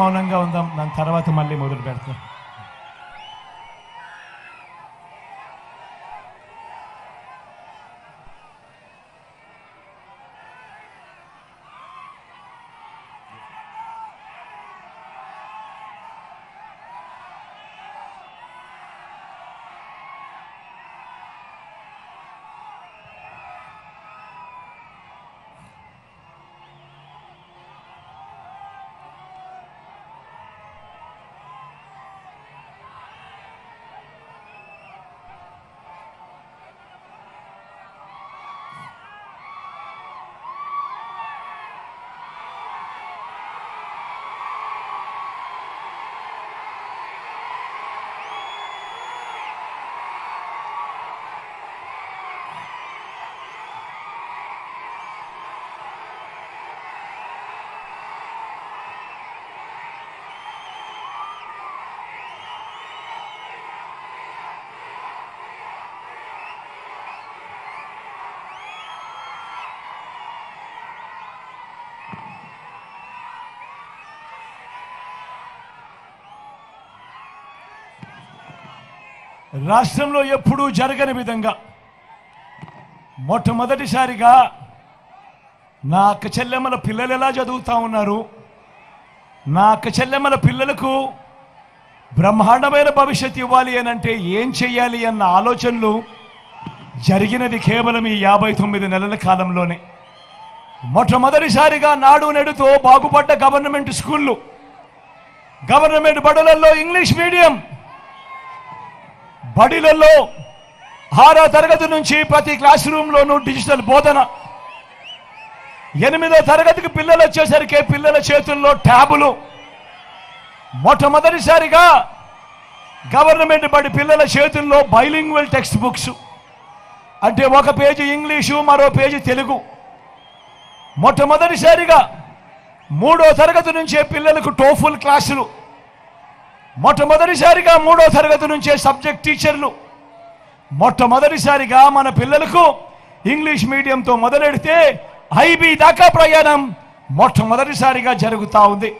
మౌనంగా ఉందాం. దాని తర్వాత మళ్ళీ మొదలు పెడతాం. రాష్ట్రంలో ఎప్పుడూ జరగని విధంగా మొట్టమొదటిసారిగా నా అక్క చెల్లెమ్మల పిల్లలు ఎలా చదువుతా ఉన్నారు? నా అక్క చెల్లెమ్మల పిల్లలకు బ్రహ్మాండమైన భవిష్యత్తు ఇవ్వాలి అని అంటే ఏం చేయాలి అన్న ఆలోచనలు జరిగినది కేవలం ఈ యాభై తొమ్మిది నెలల కాలంలోనే. మొట్టమొదటిసారిగా నాడు నెడుతో బాగుపడ్డ గవర్నమెంట్ స్కూళ్ళు. గవర్నమెంట్ బడులలో ఇంగ్లీష్ మీడియం. బడిలలో ఆరో తరగతి నుంచి ప్రతి క్లాస్ రూమ్లోనూ డిజిటల్ బోధన. ఎనిమిదో తరగతికి పిల్లలు వచ్చేసరికి పిల్లల చేతుల్లో ట్యాబులు. మొట్టమొదటిసారిగా గవర్నమెంట్ బడి పిల్లల చేతుల్లో బైలింగ్వల్ టెక్స్ట్ బుక్స్. అంటే ఒక పేజీ ఇంగ్లీషు మరో పేజీ తెలుగు. మొట్టమొదటిసారిగా మూడో తరగతి నుంచే పిల్లలకు టోఫుల్ క్లాసులు. మొట్టమొదటిసారిగా మూడో తరగతి నుంచే సబ్జెక్ట్ టీచర్లు. మొట్టమొదటిసారిగా మన పిల్లలకు ఇంగ్లీష్ మీడియంతో మొదలెడితే ఐబీ దాకా ప్రయాణం మొట్టమొదటిసారిగా జరుగుతా ఉంది.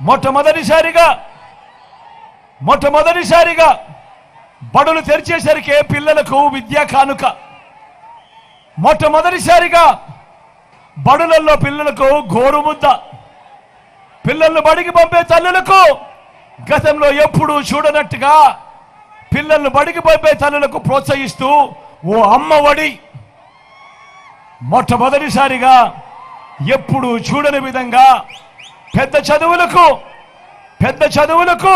మొట్టమొదటిసారిగా మొట్టమొదటిసారిగా బడులు తెరిచేసరికి పిల్లలకు విద్యా కానుక. మొట్టమొదటిసారిగా బడులలో పిల్లలకు గోరుముద్ద. పిల్లలను బడికి పంపే తల్లులకు గతంలో ఎప్పుడూ చూడనట్టుగా పిల్లలను బడికి పంపే తల్లులకు ప్రోత్సహిస్తూ ఓ అమ్మ ఒడి మొట్టమొదటిసారిగా ఎప్పుడు చూడని విధంగా పెద్ద చదువులకు పెద్ద చదువులకు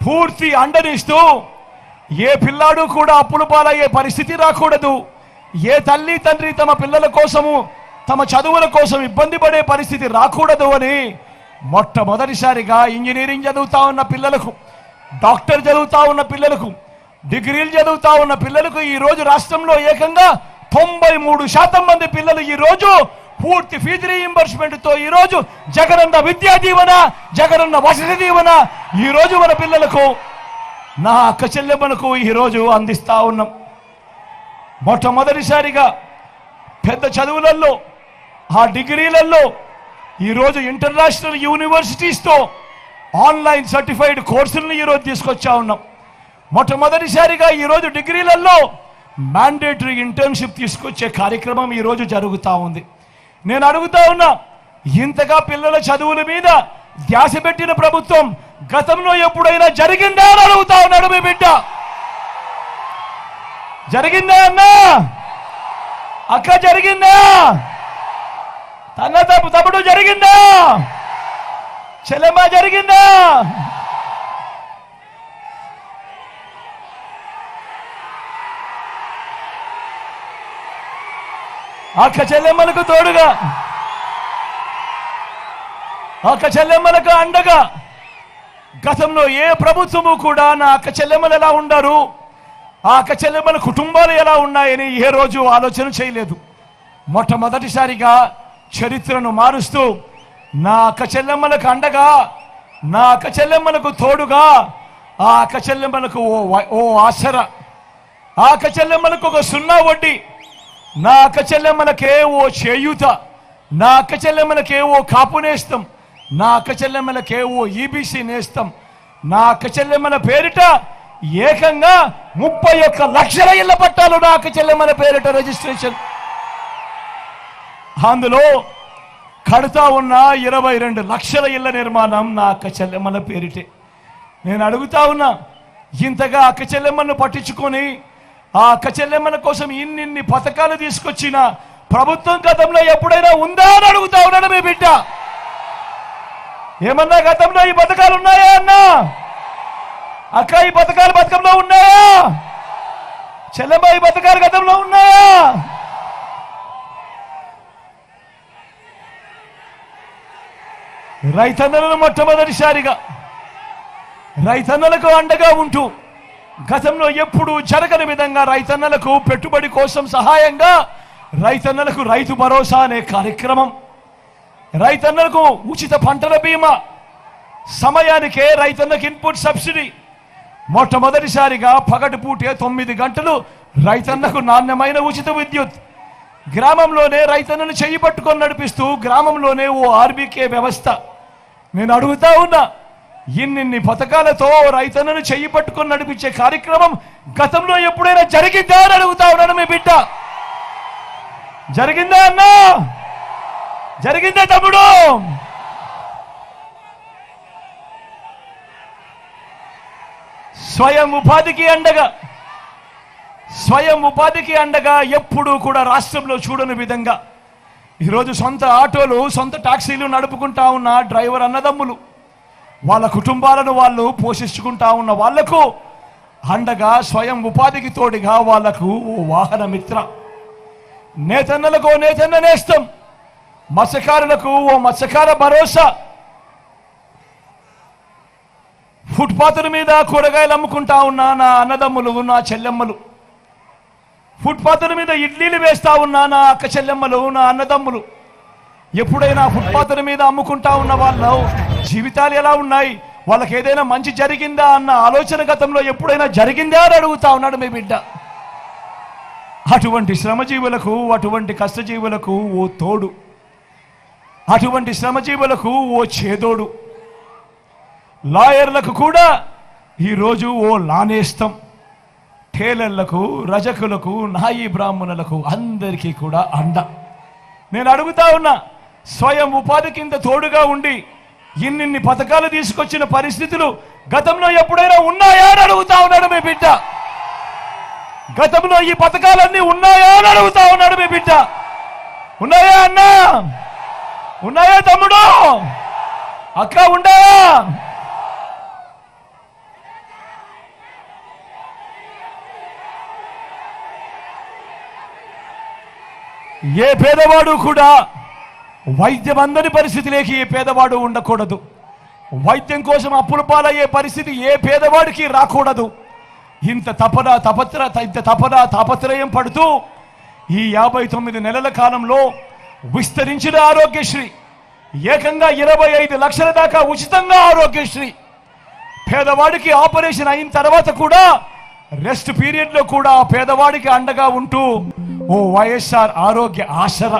పూర్తి అండనిస్తూ ఏ పిల్లాడు కూడా అప్పులు పాలయ్యే పరిస్థితి రాకూడదు. ఏ తల్లి తండ్రి తమ పిల్లల కోసము తమ చదువుల కోసం ఇబ్బంది పడే పరిస్థితి రాకూడదు అని మొట్టమొదటిసారిగా ఇంజనీరింగ్ చదువుతా ఉన్న పిల్లలకు డాక్టర్ చదువుతా ఉన్న పిల్లలకు డిగ్రీలు చదువుతా ఉన్న పిల్లలకు ఈ రోజు రాష్ట్రంలో ఏకంగా తొంభై మూడు శాతం మంది పిల్లలు ఈ రోజు పూర్తి ఫీజు రీఇంబర్స్మెంట్తో ఈరోజు ఈ రోజు జగనన్న విద్యా దీవెన జగనన్న వసతి దీవెన ఈ రోజు మన పిల్లలకు నా అక్క చెల్లెమ్మలకు ఈ రోజు అందిస్తా ఉన్నాం. మొట్టమొదటిసారిగా పెద్ద చదువులలో ఆ డిగ్రీలలో ఈరోజు ఇంటర్నేషనల్ యూనివర్సిటీస్తో ఆన్లైన్ సర్టిఫైడ్ కోర్సులను ఈరోజు తీసుకొచ్చా ఉన్నాం. మొట్టమొదటిసారిగా ఈరోజు డిగ్రీలలో మ్యాండేటరీ ఇంటర్న్షిప్ తీసుకొచ్చే కార్యక్రమం ఈరోజు జరుగుతూ ఉంది. నేను అడుగుతా ఉన్నా ఇంతగా పిల్లల చదువుల మీద ధ్యాస పెట్టిన ప్రభుత్వం గతంలో ఎప్పుడైనా జరిగిందా అని అడుగుతా ఉన్నాడు మీ బిడ్డ. జరిగిందా అన్నా? అక్క జరిగిందా? అన్న తప్పు తప్పుడు జరిగిందా? చెల్లెమ్మ జరిగిందా? అక్క చెల్లెమ్మలకు తోడుగా. అక్క చెల్లెమ్మలకు అండగా. గతంలో ఏ ప్రభుత్వము కూడా నా అక్క చెల్లెమ్మలు ఎలా ఉండరు? ఆ అక్క చెల్లెమ్మల కుటుంబాలు ఎలా ఉన్నాయని ఏ రోజు ఆలోచన చేయలేదు. మొట్టమొదటిసారిగా చరిత్రను మారుస్తూ నా అక్క చెల్లెమ్మలకు అండగా నా అక్క చెల్లెమ్మలకు తోడుగా ఆ అక్క చెల్లెమ్మలకు ఓ ఓ ఆసర ఆ అక్క చెల్లెమ్మలకు ఒక సున్నా వడ్డీ నా అక్క చెల్లెమ్మలకే ఓ చేయూత నా అక్క చెల్లెమ్మలకే ఓ కాపు నేస్తం నా అక్క చెల్లెమ్మలకే ఓ ఈబీసీ నేస్తం నా అక్క చెల్లెమ్మల పేరిట ఏకంగా ముప్పై ఒక్క లక్షల ఇళ్ళ పట్టాలు నా అక్క చెల్లెమ్మల పేరిట రిజిస్ట్రేషన్. అందులో కడతా ఉన్న ఇరవై రెండు లక్షల ఇళ్ళ నిర్మాణం నా అక్క చెల్లెమ్మల పేరిటే. నేను అడుగుతా ఉన్నా ఇంతగా అక్క చెల్లెమ్మను పట్టించుకొని ఆ అక్క చెల్లెమ్మల కోసం ఇన్నిన్ని పథకాలు తీసుకొచ్చిన ప్రభుత్వం గతంలో ఎప్పుడైనా ఉందా అని అడుగుతా ఉన్నాడు మీ బిడ్డ. ఏమన్నా గతంలో ఈ పథకాలు ఉన్నాయా అన్నా? అక్క ఈ పథకాలు పథకంలో ఉన్నాయా? చెల్లెమ్మ ఈ పథకాలు గతంలో ఉన్నాయా? రైతన్నలను మొట్టమొదటిసారిగా రైతన్నలకు అండగా ఉంటూ గతంలో ఎప్పుడూ జరగని విధంగా రైతన్నలకు పెట్టుబడి కోసం సహాయంగా రైతన్నలకు రైతు భరోసా అనే కార్యక్రమం రైతన్నలకు ఉచిత పంటల బీమా సమయానికే రైతన్నకు ఇన్పుట్ సబ్సిడీ మొట్టమొదటిసారిగా పగటిపూటే తొమ్మిది గంటలు రైతన్నకు నాణ్యమైన ఉచిత విద్యుత్ గ్రామంలోనే రైతన్నను చేయి పట్టుకొని నడిపిస్తూ గ్రామంలోనే ఓ ఆర్బీకే వ్యవస్థ. నేను అడుగుతా ఉన్నా ఇన్నిన్ని పథకాలతో రైతన్నను చెయ్యి పట్టుకొని నడిపించే కార్యక్రమం గతంలో ఎప్పుడైనా జరిగిందా అని అడుగుతా ఉన్నాను మీ బిడ్డ. జరిగిందా అన్నా? జరిగిందా తమ్ముడు? స్వయం ఉపాధికి అండగా స్వయం ఉపాధికి అండగా ఎప్పుడూ కూడా రాష్ట్రంలో చూడని విధంగా ఈరోజు సొంత ఆటోలు సొంత టాక్సీలు నడుపుకుంటా ఉన్న డ్రైవర్ అన్నదమ్ములు. వాళ్ళ కుటుంబాలను వాళ్ళు పోషించుకుంటా ఉన్న వాళ్ళకు అండగా స్వయం ఉపాధికి తోడిగా వాళ్ళకు ఓ వాహన మిత్ర నేతన్నలకు ఓ నేతన్న నేస్తం. మత్స్యకారులకు ఓ మత్స్యకార భరోసా. ఫుట్పాతుల మీద కూరగాయలు అమ్ముకుంటా ఉన్న నా అన్నదమ్ములు నా చెల్లెమ్మలు. ఫుట్పాతుల మీద ఇడ్లీలు వేస్తా ఉన్నా నా అక్క చెల్లెమ్మలు నా అన్నదమ్ములు. ఎప్పుడైనా ఫుట్పాతుల మీద అమ్ముకుంటా ఉన్న వాళ్ళు జీవితాలు ఎలా ఉన్నాయి? వాళ్ళకి ఏదైనా మంచి జరిగిందా అన్న ఆలోచన గతంలో ఎప్పుడైనా జరిగిందా అని అడుగుతా ఉన్నాడు మీ బిడ్డ. అటువంటి శ్రమజీవులకు అటువంటి కష్టజీవులకు ఓ తోడు. అటువంటి శ్రమజీవులకు ఓ చేదోడు. లాయర్లకు కూడా ఈరోజు ఓ లానేస్తం. కేలళ్ళకు రజకులకు నాయి బ్రాహ్మణులకు అందరికీ కూడా అండ. నేను అడుగుతా ఉన్నా స్వయం ఉపాధి కింద తోడుగా ఉండి ఇన్నిన్ని పథకాలు తీసుకొచ్చిన పరిస్థితులు గతంలో ఎప్పుడైనా ఉన్నాయా అని అడుగుతా ఉన్నాడు మీ బిడ్డ. గతంలో ఈ పథకాలన్నీ ఉన్నాయా అని అడుగుతా ఉన్నాడు మీ బిడ్డ. ఉన్నాయా అన్నా? ఉన్నాయా తమ్ముడు? అక్క ఉండాయా? ఏ పేదవాడు కూడా వైద్యం అందని పరిస్థితిలోకి ఏ పేదవాడు ఉండకూడదు. వైద్యం కోసం అప్పుల పాలయ్యే పరిస్థితి ఏ పేదవాడికి రాకూడదు. ఇంత తపన తపత్ర ఇంత తపన తాపత్రయం పడుతూ ఈ యాభై తొమ్మిది నెలల కాలంలో విస్తరించిన ఆరోగ్యశ్రీ ఏకంగా ఇరవై ఐదు లక్షల దాకా ఉచితంగా ఆరోగ్యశ్రీ పేదవాడికి ఆపరేషన్ అయిన తర్వాత కూడా రెస్ట్ పీరియడ్లో కూడా పేదవాడికి అండగా ఉంటూ ఓ వైఎస్ఆర్ ఆరోగ్య ఆసర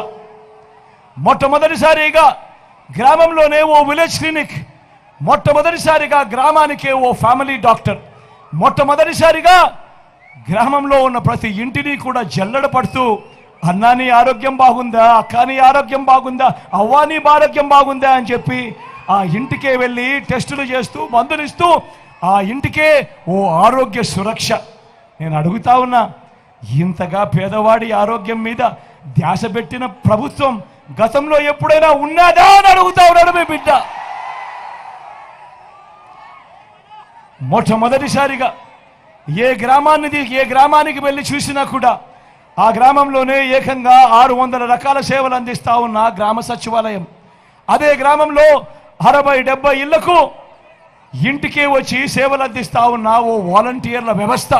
మొట్టమొదటిసారిగా గ్రామంలోనే ఓ విలేజ్ క్లినిక్ మొట్టమొదటిసారిగా గ్రామానికే ఓ ఫ్యామిలీ డాక్టర్ మొట్టమొదటిసారిగా గ్రామంలో ఉన్న ప్రతి ఇంటిని కూడా జల్లడ పడుతూ అన్నాని ఆరోగ్యం బాగుందా? అక్క నీ ఆరోగ్యం బాగుందా? అవ్వా నీ ఆరోగ్యం బాగుందా? అని చెప్పి ఆ ఇంటికే వెళ్ళి టెస్టులు చేస్తూ మందులు ఇస్తూ ఆ ఇంటికే ఓ ఆరోగ్య సురక్ష. నేను అడుగుతా ఉన్నా ఇంతగా పేదవాడి ఆరోగ్యం మీద ధ్యాస పెట్టిన ప్రభుత్వం గతంలో ఎప్పుడైనా ఉన్నదా అని అడుగుతా ఉన్నాడు మీ బిడ్డ. మొట్టమొదటిసారిగా ఏ గ్రామాన్ని ఏ గ్రామానికి వెళ్ళి చూసినా కూడా ఆ గ్రామంలోనే ఏకంగా ఆరు వందల రకాల సేవలు అందిస్తా ఉన్న గ్రామ సచివాలయం. అదే గ్రామంలో అరవై డెబ్బై ఇళ్ళకు ఇంటికే వచ్చి సేవలు అందిస్తా ఉన్న ఓ వాలంటీర్ల వ్యవస్థ.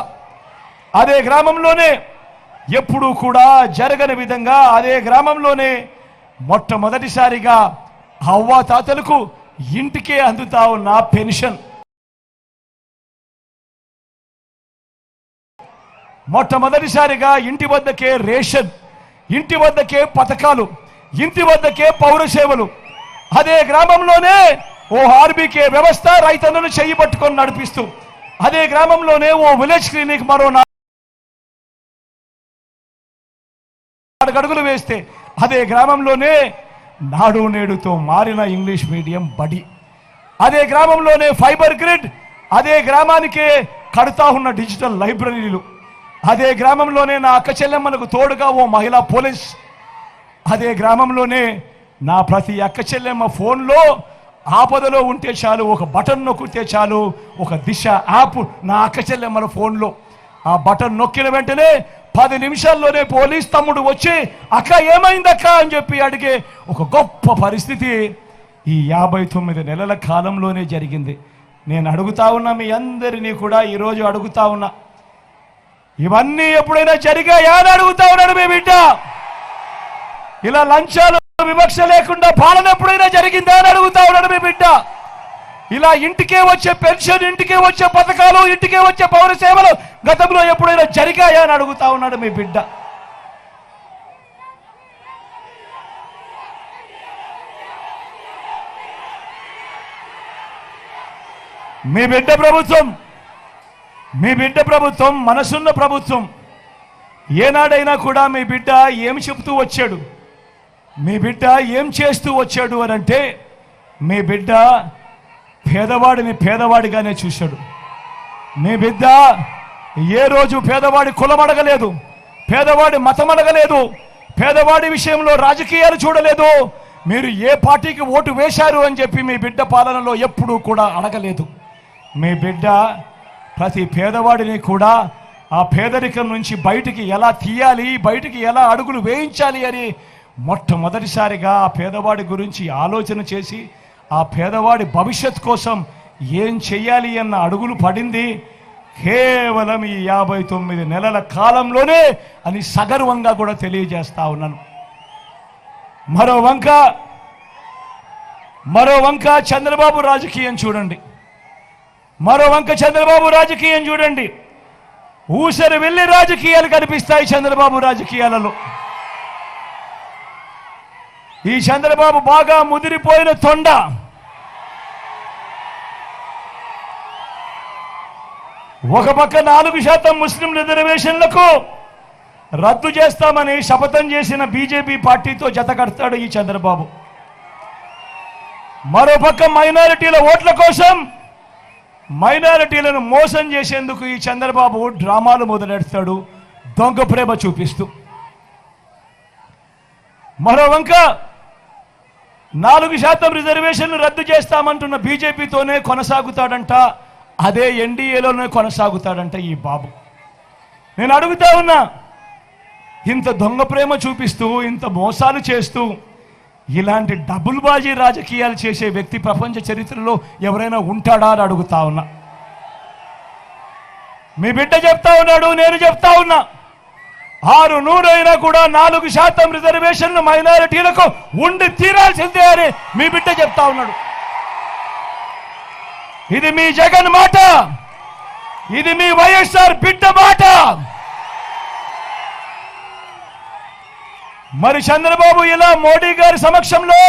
అదే గ్రామంలోనే ఎప్పుడూ కూడా జరగని విధంగా అదే గ్రామంలోనే మొట్టమొదటిసారిగా అవ్వా తాతలకు ఇంటికే అందుతా ఉన్న పెన్షన్. మొట్టమొదటిసారిగా ఇంటి వద్దకే రేషన్ ఇంటి వద్దకే పథకాలు ఇంటి వద్దకే పౌర సేవలు. అదే గ్రామంలోనే ఓ ఆర్బీకే వ్యవస్థ రైతన్నను చేయి పట్టుకొని నడిపిస్తూ అదే గ్రామంలోనే ఓ విలేజ్ క్లినిక్ మరో అడుగులు వేస్తే అదే గ్రామంలోనే నాడు నేడుతో మారిన ఇంగ్లీష్ మీడియం బడి. అదే గ్రామంలోనే ఫైబర్ గ్రిడ్ అదే గ్రామానికే కడతా ఉన్న డిజిటల్ లైబ్రరీలు. అదే గ్రామంలోనే నా అక్క చెల్లెమ్మలకు తోడుగా ఓ మహిళా పోలీస్. అదే గ్రామంలోనే నా ప్రతి అక్క చెల్లెమ్మ ఫోన్లో ఆపదలో ఉంటే చాలు ఒక బటన్ నొక్కితే చాలు ఒక దిశ యాప్ నా అక్క చెల్లెమ్మల ఫోన్లో. ఆ బటన్ నొక్కిన వెంటనే పది నిమిషాల్లోనే పోలీస్ తమ్ముడు వచ్చి అక్క ఏమైందక్క? అని చెప్పి అడిగే ఒక గొప్ప పరిస్థితి ఈ యాభై తొమ్మిది నెలల కాలంలోనే జరిగింది. నేను అడుగుతా ఉన్నా మీ అందరినీ కూడా ఈరోజు అడుగుతా ఉన్నా. ఇవన్నీ ఎప్పుడైనా జరిగాయా అని అడుగుతా ఉన్నాడు మీ బిడ్డ. ఇలా లంచాలు వివక్ష లేకుండా పాలన ఎప్పుడైనా జరిగిందా అని అడుగుతా ఉన్నాడు మీ బిడ్డ. ఇలా ఇంటికే వచ్చే పెన్షన్ ఇంటికే వచ్చే పథకాలు ఇంటికే వచ్చే పౌర సేవలు గతంలో ఎప్పుడైనా జరిగాయా అని అడుగుతా ఉన్నాడు మీ బిడ్డ. మీ బిడ్డ ప్రభుత్వం మీ బిడ్డ ప్రభుత్వం మనసున్న ప్రభుత్వం ఏనాడైనా కూడా మీ బిడ్డ ఏం చెబుతూ వచ్చాడు? మీ బిడ్డ ఏం చేస్తూ వచ్చాడు అని అంటే మీ బిడ్డ పేదవాడిని పేదవాడిగానే చూశాడు. మీ బిడ్డ ఏ రోజు పేదవాడి కులం అడగలేదు పేదవాడి మతం అడగలేదు పేదవాడి విషయంలో రాజకీయాలు చూడలేదు మీరు ఏ పార్టీకి ఓటు వేశారు అని చెప్పి మీ బిడ్డ పాలనలో ఎప్పుడూ కూడా అడగలేదు. మీ బిడ్డ ప్రతి పేదవాడిని కూడా ఆ పేదరికం నుంచి బయటికి ఎలా తీయాలి బయటికి ఎలా అడుగులు వేయించాలి అని మొట్టమొదటిసారిగా ఆ పేదవాడి గురించి ఆలోచన చేసి ఆ పేదవాడి భవిష్యత్ కోసం ఏం చెయ్యాలి అన్న అడుగులు పడింది. కేవలం ఈ యాభై తొమ్మిది నెలల కాలంలోనే అని సగర్వంగా కూడా తెలియజేస్తా ఉన్నాను. మరో వంక మరో వంక చంద్రబాబు రాజకీయం చూడండి. మరో వంక చంద్రబాబు రాజకీయం చూడండి. ఊసరి వెళ్ళి రాజకీయాలు కనిపిస్తాయి చంద్రబాబు రాజకీయాలలో. ఈ చంద్రబాబు బాగా ముదిరిపోయిన తొండ. ఒక పక్క నాలుగు శాతం ముస్లిం రిజర్వేషన్లకు రద్దు చేస్తామని శపథం చేసిన బీజేపీ పార్టీతో జత కడతాడు ఈ చంద్రబాబు. మరోపక్క మైనారిటీల ఓట్ల కోసం మైనారిటీలను మోసం చేసేందుకు ఈ చంద్రబాబు డ్రామాలు మొదలెడతాడు దొంగ ప్రేమ చూపిస్తూ. మరోవంక నాలుగు శాతం రిజర్వేషన్లు రద్దు చేస్తామంటున్న బీజేపీతోనే కొనసాగుతాడంట అదే ఎన్డీఏలోనే కొనసాగుతాడంట ఈ బాబు. నేను అడుగుతా ఉన్నా ఇంత దొంగ ప్రేమ చూపిస్తూ ఇంత మోసాలు చేస్తూ ఇలాంటి డబుల్ బాజీ రాజకీయాలు చేసే వ్యక్తి ప్రపంచ చరిత్రలో ఎవరైనా ఉంటాడా అని అడుగుతా ఉన్నా. మీ బిడ్డ చెప్తా ఉన్నాడు నేను చెప్తా ఉన్నా. ఆరు నూరైనా కూడా నాలుగు శాతం రిజర్వేషన్లు మైనారిటీలకు ఉండి తీరాల్సిందే అని మీ బిడ్డ చెప్తా ఉన్నాడు. ఇది మీ జగన్ మాట. ఇది మీ వైఎస్ఆర్ బిడ్డ మాట. మరి చంద్రబాబు ఇలా మోడీ గారి సమక్షంలో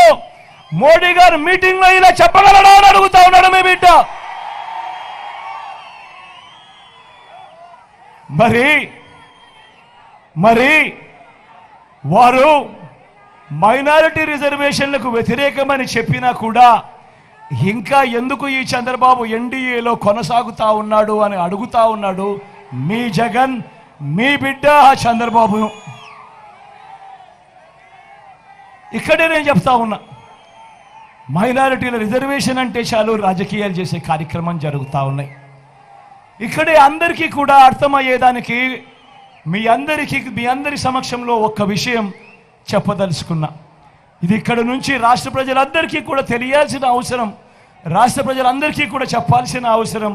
మోడీ గారు మీటింగ్లో ఇలా చెప్పగలడా అని అడుగుతా ఉన్నాడు మీ బిడ్డ. మరి మరి వారు మైనారిటీ రిజర్వేషన్లకు వ్యతిరేకమని చెప్పినా కూడా ఇంకా ఎందుకు ఈ చంద్రబాబు ఎన్డీఏలో కొనసాగుతా ఉన్నాడు అని అడుగుతా ఉన్నాడు? మీ జగన్ మీ బిడ్డ ఆ చంద్రబాబు. ఇక్కడే నేను చెప్తా ఉన్నా. మైనారిటీల రిజర్వేషన్ అంటే చాలు రాజకీయాలు చేసే కార్యక్రమం జరుగుతూ ఉన్నాయి. ఇక్కడే అందరికీ కూడా అర్థమయ్యేదానికి మీ అందరికీ మీ అందరి సమక్షంలో ఒక్క విషయం చెప్పదలుచుకున్నా. ఇది ఇక్కడ నుంచి రాష్ట్ర ప్రజలందరికీ కూడా తెలియాల్సిన అవసరం. రాష్ట్ర ప్రజలందరికీ కూడా చెప్పాల్సిన అవసరం.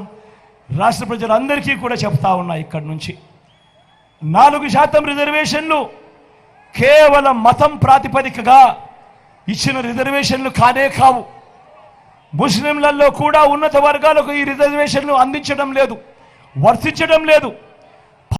రాష్ట్ర ప్రజలందరికీ కూడా చెప్తా ఉన్నా ఇక్కడి నుంచి. నాలుగు శాతం రిజర్వేషన్లు కేవలం మతం ప్రాతిపదికగా ఇచ్చిన రిజర్వేషన్లు కానే కావు. ముస్లింలలో కూడా ఉన్నత వర్గాలకు ఈ రిజర్వేషన్లు అందించడం లేదు వర్తించడం లేదు.